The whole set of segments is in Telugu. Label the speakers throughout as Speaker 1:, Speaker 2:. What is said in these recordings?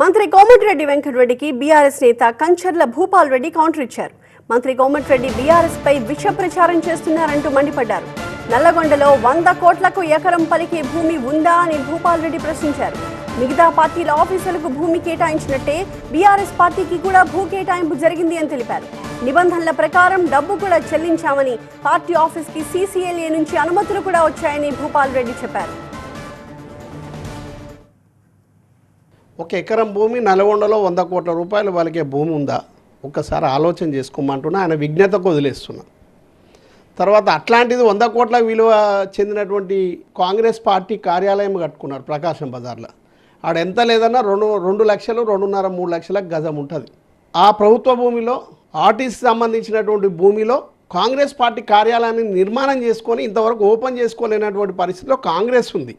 Speaker 1: మంత్రి కోమటిరెడ్డి వెంకటరెడ్డికి బీఆర్ఎస్ నేత కంచర్ల భూపాల్ రెడ్డి కౌంటర్ ఇచ్చారు. మంత్రి కోమటిరెడ్డి బీఆర్ఎస్ పై విష ప్రచారం చేస్తున్నారంటూ మండిపడ్డారు. నల్లగొండలో వంద కోట్లకు ఎకరం పలికే భూమి ఉందా అని భూపాల్ రెడ్డి ప్రశ్నించారు. మిగతా పార్టీల ఆఫీసులకు భూమి కేటాయించినట్టే బీఆర్ఎస్ పార్టీకి కూడా భూ కేటాయింపు జరిగింది అని తెలిపారు. నిబంధనల ప్రకారం డబ్బు కూడా చెల్లించామని పార్టీ ఆఫీస్కి సీసీఎల్ఏ నుంచి అనుమతులు కూడా వచ్చాయని భూపాల్ రెడ్డి చెప్పారు.
Speaker 2: ఒక ఎకరం భూమి నల్గొండలో వంద కోట్ల రూపాయలు వాళ్ళకే భూమి ఉందా? ఒక్కసారి ఆలోచన చేసుకోమంటున్నా ఆయన విజ్ఞతకు వదిలేస్తున్నా. తర్వాత అట్లాంటిది వంద కోట్ల విలువ చెందినటువంటి కాంగ్రెస్ పార్టీ కార్యాలయం కట్టుకున్నారు ప్రకాశం బజార్లో. ఆడ ఎంత లేదన్నా రెండు రెండు లక్షలు రెండున్నర మూడు లక్షలకు గజం ఉంటుంది. ఆ ప్రభుత్వ భూమిలో ఆర్టీసీ సంబంధించినటువంటి భూమిలో కాంగ్రెస్ పార్టీ కార్యాలయాన్ని నిర్మాణం చేసుకొని ఇంతవరకు ఓపెన్ చేసుకోలేనటువంటి పరిస్థితిలో కాంగ్రెస్ ఉంది.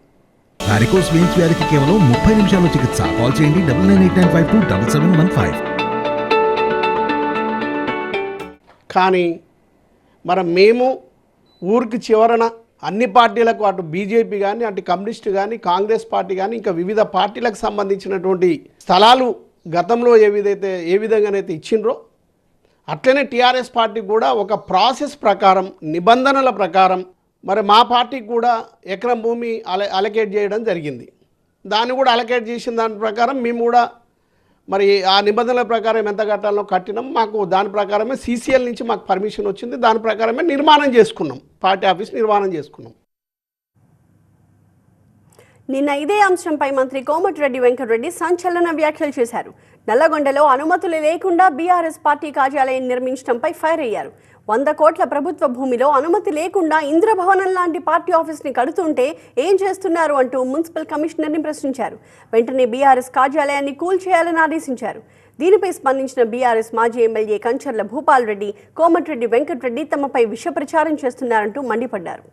Speaker 3: వారికోస్ వెయిన్స్ వ్యాధికి కేవలం ముప్పై నిమిషాల్లో చికిత్స. కాల్ చేయండి double nine eight nine five two double seven one five.
Speaker 2: కానీ మరి మేము ఊరికి చివరన అన్ని పార్టీలకు అటు బీజేపీ కానీ అటు కమ్యూనిస్ట్ కానీ కాంగ్రెస్ పార్టీ కానీ ఇంకా వివిధ పార్టీలకు సంబంధించినటువంటి స్థలాలు గతంలో ఏ విధైతే ఏ విధంగానైతే ఇచ్చిండ్రో అట్లనే టీఆర్ఎస్ పార్టీ కూడా ఒక ప్రాసెస్ ప్రకారం నిబంధనల ప్రకారం మరి మా పార్టీకి కూడా ఎకరం భూమి అల అలకేట్ చేయడం జరిగింది. దాన్ని కూడా అలకేట్ చేసిన దాని ప్రకారం మేము కూడా మరి ఆ నిబంధనల ప్రకారం ఎంత కట్టాలో కట్టినాం. మాకు దాని ప్రకారమే సీసీఎల్ నుంచి మాకు పర్మిషన్ వచ్చింది. దాని ప్రకారమే నిర్మాణం చేసుకున్నాం. పార్టీ ఆఫీస్ నిర్మాణం చేసుకున్నాం.
Speaker 1: నిన్న ఇదే అంశంపై మంత్రి కోమటిరెడ్డి వెంకటరెడ్డి సంచలన వ్యాఖ్యలు చేశారు. నల్లగొండలో అనుమతులు లేకుండా బీఆర్ఎస్ పార్టీ కార్యాలయం నిర్మించడంపై ఫైర్ అయ్యారు. వంద కోట్ల ప్రభుత్వ భూమిలో అనుమతి లేకుండా ఇంద్రభవనం లాంటి పార్టీ ఆఫీస్ని కడుతుంటే ఏం చేస్తున్నారు అంటూ మున్సిపల్ కమిషనర్ని ప్రశ్నించారు. వెంటనే బీఆర్ఎస్ కార్యాలయాన్ని కూల్చేయాలని ఆదేశించారు. దీనిపై స్పందించిన బీఆర్ఎస్ మాజీ ఎమ్మెల్యే కంచర్ల భూపాల్ రెడ్డి కోమటిరెడ్డి వెంకటరెడ్డి తమపై విష ప్రచారం చేస్తున్నారంటూ మండిపడ్డారు.